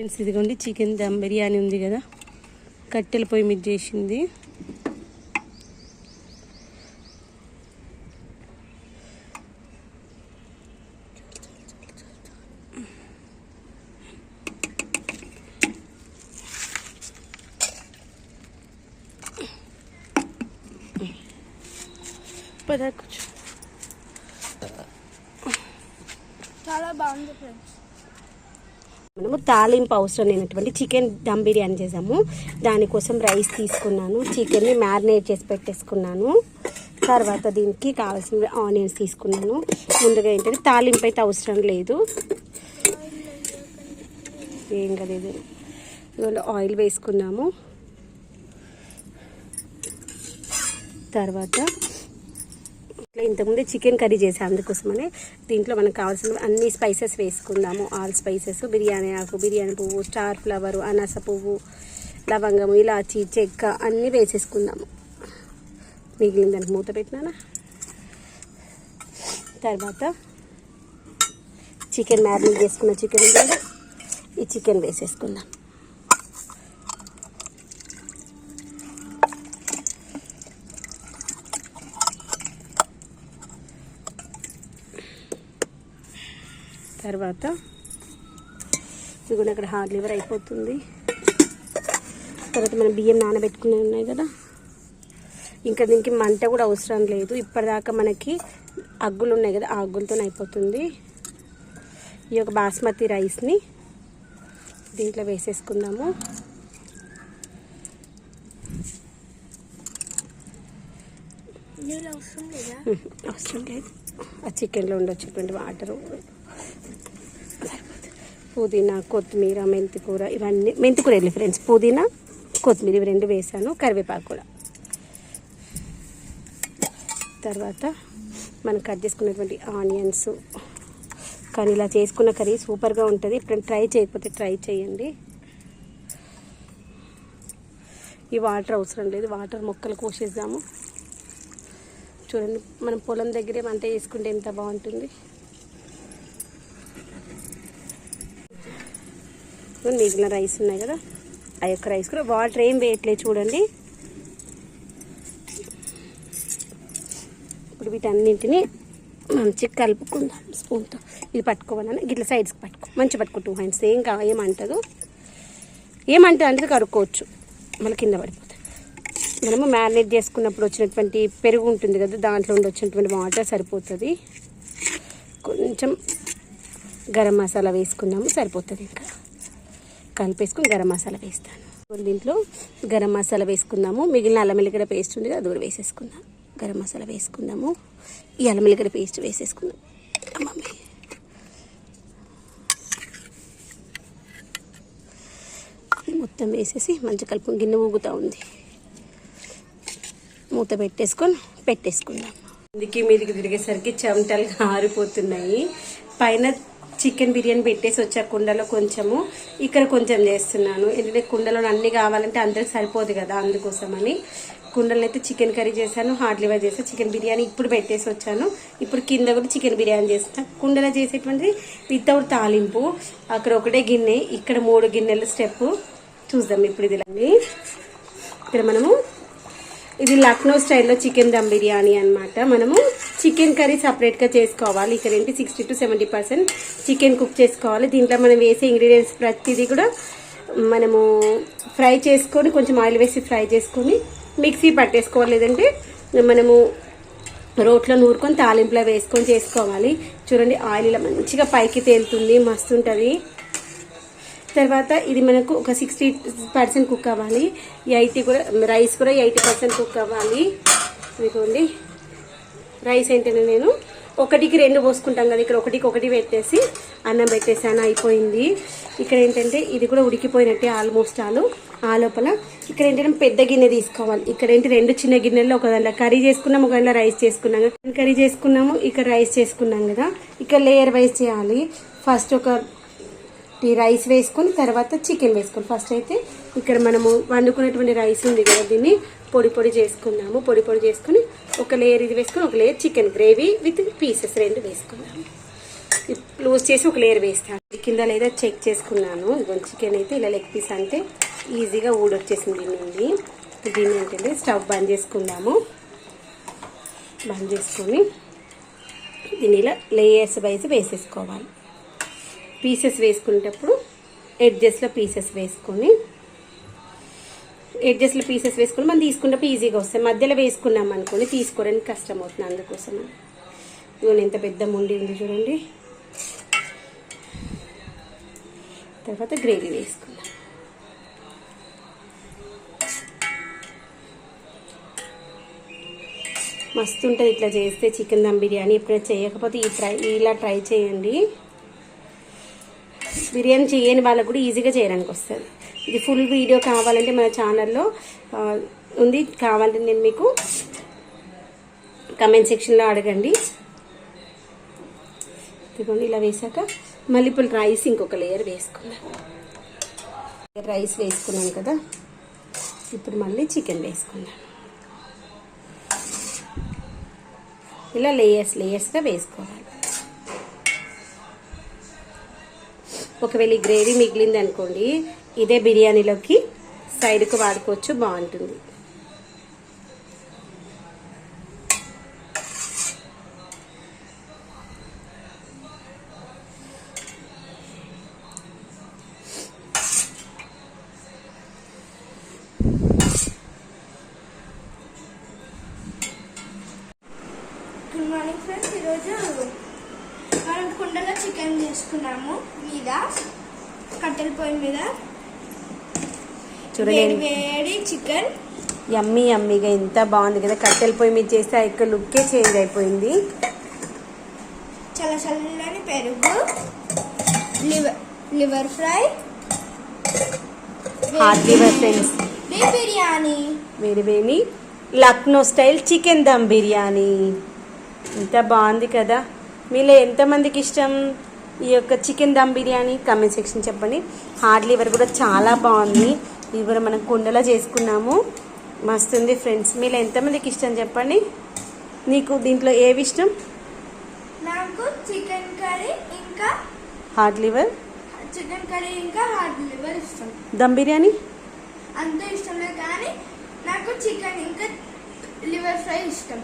Friends ఇదిగోండి chicken dum biryani ఉంది కదా. కట్టెల పొయ్యి మీద చేసింది. చాలా బాగుంది ఫ్రెండ్స్ మనము తాలింపు అవసరం లేనటువంటి చికెన్ దమ్ బిర్యానీ చేసాము. దానికోసం రైస్ తీసుకున్నాను. చికెన్ని మ్యారినేట్ చేసి పెట్టేసుకున్నాను. తర్వాత దీనికి కావాల్సిన ఆనియన్స్ తీసుకున్నాను. ముందుగా ఏంటంటే తాలింపు అయితే అవసరం లేదు. ఏం కలేదు ఇవాళ ఆయిల్ వేసుకున్నాము. తర్వాత ఇట్లా ఇంతకుముందే చికెన్ కర్రీ చేసాం అందుకోసమని దీంట్లో మనకు కావాల్సిన అన్ని స్పైసెస్ వేసుకుందాము. ఆల్ స్పైసెస్ బిర్యానీ ఆకు బిర్యానీ పువ్వు స్టార్ ఫ్లవర్ అనాస పువ్వు లవంగము ఇలాచి చెక్క అన్నీ వేసేసుకుందాము. మిగిలిన దానికి మూత పెట్టినానా? తర్వాత చికెన్ మ్యారినేట్ చేసుకున్న చికెన్ ఈ చికెన్ వేసేసుకుందాం. తర్వాత ఇదిగోండి అక్కడ హార్డ్ లివర్ అయిపోతుంది. తర్వాత మనం బియ్యం నానబెట్టుకునే ఉన్నాయి కదా. ఇంకా దీనికి మంట కూడా అవసరం లేదు. ఇప్పటిదాకా మనకి అగ్గులు ఉన్నాయి కదా ఆ అగ్గులతో అయిపోతుంది. ఈ యొక్క బాస్మతి రైస్ని దీంట్లో వేసేసుకుందాము. లేదా? అవసరం లేదు. ఆ చికెన్లో ఉండొచ్చేటువంటి వాటరు. పుదీనా కొత్తిమీర మెంతికూర ఇవన్నీ మెంతికూర వెళ్ళి ఫ్రెండ్స్ పుదీనా కొత్తిమీర ఇవి రెండు వేసాను. కరివేపాకు కూడా. తర్వాత మనం కట్ చేసుకున్నటువంటి ఆనియన్స్. కానీ ఇలా చేసుకున్న కర్రీ సూపర్గా ఉంటుంది. ఇప్పుడు ట్రై చేయకపోతే ట్రై చేయండి. ఈ వాటర్ అవసరం లేదు. వాటర్ మొక్కలు కోసేద్దాము. చూడండి మనం పొలం దగ్గరే మంట చేసుకుంటే ఎంత బాగుంటుంది. మిగిలిన రైస్ ఉన్నాయి కదా? ఆ యొక్క రైస్ కూడా వాటర్ ఏం వేయట్లేదు చూడండి. ఇప్పుడు వీటన్నింటినీ మంచిగా కలుపుకుందాం స్పూన్తో. ఇది పట్టుకోవాలన్నా ఇట్లా సైడ్స్కి పట్టుకో. మంచిగా పట్టుకో టూ హ్యాండ్స్ ఏం కా ఏమంటదు ఏమంటుంది అంటే కడుక్కోవచ్చు. మళ్ళీ కింద పడిపోతుంది మనము మ్యారినేట్ చేసుకున్నప్పుడు వచ్చినటువంటి పెరుగు ఉంటుంది కదా దాంట్లో ఉండి వచ్చినటువంటి వాటర్ సరిపోతుంది. కొంచెం గరం మసాలా వేసుకున్నాము సరిపోతుంది ఇంకా. కలిపేసుకుని గరం మసాలా వేస్తాను. దీంట్లో గరం మసాలా వేసుకుందాము. మిగిలిన అల్లం ఎల్లిగడ్డ పేస్ట్ ఉంది కదా అది కూడా వేసేసుకుందాం. గరం మసాలా వేసుకుందాము. ఈ అల్లం ఎల్లిగడ్డ పేస్ట్ వేసేసుకుందాం. మమ్మీ మొత్తం వేసేసి మంచి కలుపు గిన్నె ఊగుతూ ఉంది. మూత పెట్టేసుకొని పెట్టేసుకుందాం. అందుకే మీదికి తిరిగేసరికి చెమటలు ఆరిపోతున్నాయి. పైన చికెన్ బిర్యానీ పెట్టేసి వచ్చా కుండలో కొంచెము. ఇక్కడ కొంచెం చేస్తున్నాను. ఎందుకంటే కుండలో అన్ని కావాలంటే అందరికి సరిపోదు కదా అందుకోసమని. కుండలో అయితే చికెన్ కర్రీ చేశాను హార్డ్ లివర్ చేశాను చికెన్ బిర్యానీ ఇప్పుడు పెట్టేసి వచ్చాను. ఇప్పుడు కింద కూడా చికెన్ బిర్యానీ చేస్తాను కుండలో చేసేటువంటిది వితౌట్ తాలింపు. అక్కడ ఒకటే గిన్నె ఇక్కడ మూడు గిన్నెలు స్టెప్. చూద్దాం ఇప్పుడు ఇది ఇక్కడ మనము ఇది లక్నో స్టైల్లో చికెన్ దమ్ బిర్యానీ అన్నమాట. మనము చికెన్ కర్రీ సపరేట్గా చేసుకోవాలి. ఇక్కడ ఏంటి? Sixty to seventy percent chicken cook చేసుకోవాలి. దీంట్లో మనం వేసే ఇంగ్రీడియంట్స్ ప్రతిదీ కూడా మనము ఫ్రై చేసుకొని కొంచెం ఆయిల్ వేసి ఫ్రై చేసుకొని మిక్సీ పట్టేసుకోవాలి. లేదంటే మనము రోట్లో నూరుకొని తాలింపులో వేసుకొని చేసుకోవాలి. చూడండి ఆయిల్ ఇలా మంచిగా పైకి తేలుతుంది మస్తు ఉంటుంది తర్వాత ఇది మనకు ఒక సిక్స్టీ పర్సెంట్ కుక్ అవ్వాలి. ఎయిటీ కూడా రైస్ కూడా ఎయిటీ పర్సెంట్ కుక్ అవ్వాలి. ఇదిగోండి. రైస్ ఏంటంటే నేను ఒకటికి రెండు పోసుకుంటాం కదా ఇక్కడ ఒకటికి ఒకటి పెట్టేసి అన్నం పెట్టేసాను అయిపోయింది. ఇక్కడ ఏంటంటే ఇది కూడా ఉడికిపోయినట్టే ఆల్మోస్ట్ ఆలు. ఆ లోపల ఇక్కడ ఏంటంటే పెద్ద గిన్నె తీసుకోవాలి. ఇక్కడ ఏంటి రెండు చిన్న గిన్నెల్లో ఒక దాంట్లో కర్రీ చేసుకున్నాము ఒక దాంట్లో రైస్ చేసుకున్నాం కర్రీ చేసుకున్నాము ఇక్కడ రైస్ చేసుకున్నాం కదా. ఇక్కడ లేయర్ వైజ్ చేయాలి. ఫస్ట్ ఒక ఈ రైస్ వేసుకొని తర్వాత చికెన్ వేసుకొని ఫస్ట్ అయితే ఇక్కడ మనము వండుకున్నటువంటి రైస్ ఉంది కదా దీన్ని. పొడి పొడి చేసుకున్నాము. పొడి పొడి చేసుకుని ఒక లేయర్ ఇది వేసుకొని ఒక layer chicken gravy with pieces రెండు వేసుకున్నాము. లూజ్ చేసి ఒక లేయర్ వేస్తాను. కింద లేదా చెక్ చేసుకున్నాను. ఇదిగోండి చికెన్ అయితే ఇలా లెగ్ పీస్ అంటే ఈజీగా ఊడొచ్చేసింది దీని నుండి దీన్ని ఏంటంటే స్టవ్ బంద్ చేసుకుందాము. బంద్ చేసుకొని దీన్ని ఇలా లేయర్స్ వైజ్ వేసేసుకోవాలి. పీసెస్ వేసుకునేటప్పుడు ఎడ్జెస్లో పీసెస్ వేసుకొని ఎడ్జస్ట్లో పీసెస్ వేసుకుని మనం తీసుకున్నప్పుడు ఈజీగా వస్తాయి. మధ్యలో వేసుకున్నాం అనుకోండి తీసుకోవడానికి కష్టం అవుతుంది అందుకోసం. నూనె ఎంత పెద్ద ముండి ఉంది చూడండి. తర్వాత గ్రేవీ వేసుకుందాం. మస్తు ఉంటుంది ఇట్లా చేస్తే చికెన్ దమ్ బిర్యానీ. ఎప్పుడైనా చేయకపోతే ఈ ట్రై ఇలా ట్రై చేయండి. బిర్యానీ చేయని వాళ్ళకు కూడా ఈజీగా చేయడానికి వస్తుంది. ఇది ఫుల్ వీడియో కావాలంటే మన ఛానల్లో ఉంది. కావాలంటే నేను మీకు కమెంట్ సెక్షన్లో అడగండి. ఇదిగోండి ఇలా వేసాక మళ్ళీ ఇప్పుడు రైస్ ఇంకొక లేయర్ వేసుకుందాం. రైస్ వేసుకున్నాం కదా. ఇప్పుడు మళ్ళీ చికెన్ వేసుకుందాం. ఇలా లేయర్స్ లేయర్స్గా వేసుకోవాలి. ఒకవేళ ఈ గ్రేవీ మిగిలింది అనుకోండి ఇదే బిర్యానీలోకి సైడ్కి వాడుకోవచ్చు బాగుంటుంది. గుడ్ మార్నింగ్ ఫ్రెండ్స్ ఈరోజు మనం కుండలో చికెన్ చేసుకున్నాము. మీద కట్టెల పొయ్యి మీద చూడండి. వేడి చికెన్. యమ్మీ యమ్మీగా ఎంత బాగుంది కదా. కట్టెల పొయ్యి మీద చేస్తే ఆ యొక్క లుక్కే చేంజ్ అయిపోయింది. చాలా చల్లని పెరుగు. Liver liver fry. Heart liver friends biryani. Lucknow style chicken dum biryani. ఎంత బాగుంది కదా. మీలో ఎంతమందికి ఇష్టం ఈ యొక్క chicken dum biryani? Comment section చెప్పండి. హార్డ్ లివర్ కూడా చాలా బాగుంది. ఇది కూడా మనం కుండలో చేసుకున్నాము. మస్తుంది ఫ్రెండ్స్. మీలో ఎంతమందికి ఇష్టం చెప్పండి? నీకు దీంట్లో ఏవి ఇష్టం? నాకు చికెన్ కర్రీ ఇంకా హార్డ్ లివర్? చికెన్ కర్రీ ఇంకా హార్ట్ లివర్ ఇష్టం. దమ్ బిర్యానీ? అంత ఇష్టం లేదు కానీ నాకు చికెన్ ఇంకా లివర్ ఫ్రై ఇష్టం.